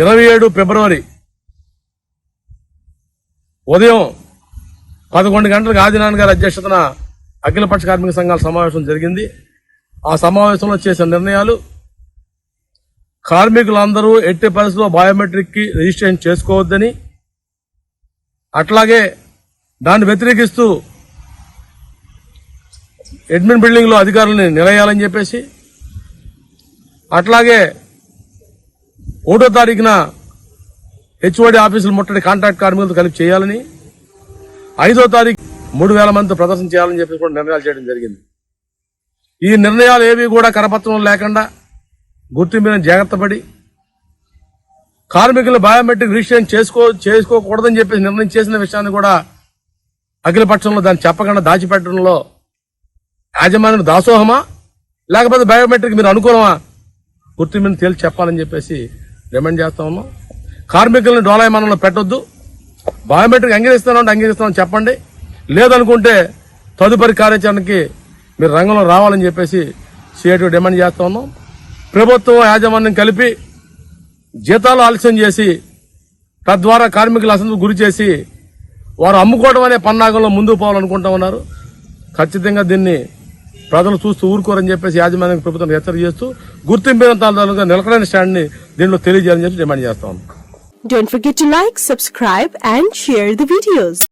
ఇరవై ఏడు ఫిబ్రవరి. ఉదయం పదకొండు గంటలకు ఆదినారాయణ గారి అధ్యక్షతన అఖిలపక్ష కార్మిక సంఘాల సమావేశం జరిగింది. ఆ సమావేశంలో చేసిన నిర్ణయాలు కార్మికులందరూ ఎట్టి పరిస్థితుల్లో బయోమెట్రిక్కి రిజిస్ట్రేషన్ చేసుకోవద్దని అట్లాగే దాన్ని వ్యతిరేకిస్తూ అడ్మిన్ బిల్డింగ్లో అధికారులని నిలయాలని చెప్పేసి అట్లాగే ఒకటో తారీఖున హెచ్ఓడి ఆఫీసులు ముట్టడి కాంట్రాక్ట్ కార్మికులతో కలిపి చేయాలని ఐదో తారీఖు మూడు వేల మంది ప్రదర్శన చేయాలని చెప్పేసి కూడా నిర్ణయాలు చేయడం జరిగింది. ఈ నిర్ణయాలు ఏవి కూడా కరపత్రం లేకుండా గుర్తింపు జాగ్రత్తపడి జాగ్రత్త పడి కార్మికులు బయోమెట్రిక్ రిజిస్ట్రేషన్ చేసుకో చేసుకోకూడదని చెప్పేసి నిర్ణయం చేసిన విషయాన్ని కూడా అఖిలపక్షంలో దాన్ని చెప్పకుండా దాచిపెట్టడంలో యాజమాన్యం దాసోహమా? లేకపోతే బయోమెట్రిక్ మీరు అనుకూలమా? గుర్తింపుని తేల్చి చెప్పాలని చెప్పేసి డిమాండ్ చేస్తా ఉన్నాం. కార్మికులను డోలాయమానంలో పెట్టొద్దు. బయోమెట్రిక్ అంగీకరిస్తానంటే అంగీకరిస్తామని చెప్పండి. లేదనుకుంటే తదుపరి కార్యాచరణకి మీరు రంగంలో రావాలని చెప్పేసి సిఐటి డిమాండ్ చేస్తా ఉన్నాం. ప్రభుత్వం యాజమాన్యం కలిపి జీతాలు ఆలస్యం చేసి తద్వారా కార్మికుల అసంతృప్తి గురి చేసి వారు అమ్ముకోవడం అనే పన్నాగంలో ముందుకు పోవాలనుకుంటా ఉన్నారు. ఖచ్చితంగా దీన్ని ప్రజలు చూస్తూ ఊరుకోరని చెప్పేసి యాజమాన్యం ప్రభుత్వం హెచ్చరిక చేస్తూ గుర్తింపు నిలకడైన స్టాండ్ని దీనిలో తెలియజేయాలని చెప్పి డిమాండ్ చేస్తా ఉన్నాం Don't forget to like, subscribe and share the videos.